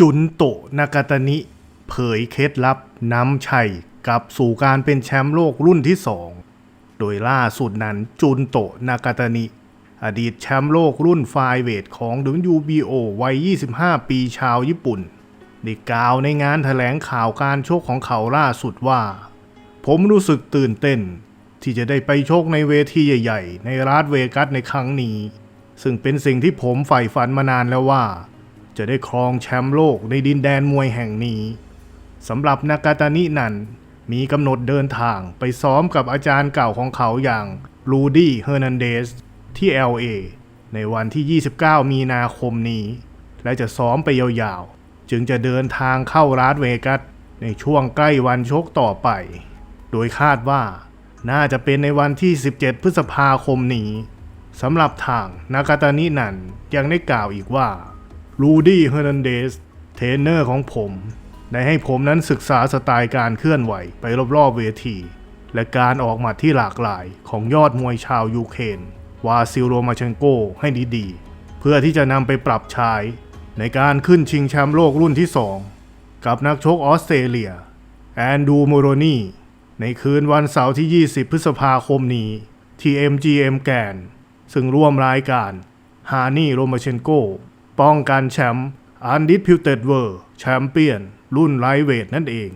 จุนโตนากาตานิ เผยเคล็ดลับนำชัยกลับสู่การเป็นแชมป์โลกรุ่นที่สองโดยล่าสุดนั้นจุนโตนากาตานิ อดีตแชมป์โลกรุ่นไฟเวทของ WBO วัย 25 ปีชาวญี่ปุ่นได้กล่าวในงานแถลงข่าวการโชกของเขาล่าสุดว่า ผมรู้สึกตื่นเต้น ที่จะได้ไปโชกในเวทีใหญ่ ๆ ในรัสเวกัสในครั้งนี้ ซึ่งเป็นสิ่งที่ผมใฝ่ฝันมานานแล้วว่า จะได้ครองแชมป์โลกในดินแดนมวยแห่งนี้สำหรับนากาตานินั้นมีกำหนดเดินทางไปซ้อมกับอาจารย์เก่าของเขาอย่างลูดี้เฮอร์นันเดสที่ LA ในวันที่ 29 มีนาคมนี้ และจะซ้อมไปยาวๆ จึงจะเดินทางเข้ารัสเวกัสในช่วงใกล้วันชกต่อไป โดยคาดว่าน่าจะเป็นในวันที่ 17 พฤษภาคมนี้สำหรับทางนากาตานินันยังได้กล่าวอีกว่า ลูดี้เฮอร์นันเดสเทรนเนอร์ของผมได้ให้ผมนั้นศึกษาสไตล์การเคลื่อนไหวไปรอบๆเวที และการออกหมัดที่หลากหลายของยอดมวยชาวยูเครนวาซิลโรมาเชนโกให้ดีๆ เพื่อที่จะนำไปปรับใช้ในการขึ้นชิงแชมป์โลกรุ่นที่ 2 กับนักชกออสเตรเลีย แอนดูโมโรนีในคืนวันเสาร์ที่ 20 พฤษภาคมนี้ที่ MGM แกน ซึ่งร่วมรายการฮานี่โรมาเชนโก ป้องกันแชมป์อันดิสพิวเต็ดเวอร์แชมเปี้ยนรุ่นไลเวทนั่นเอง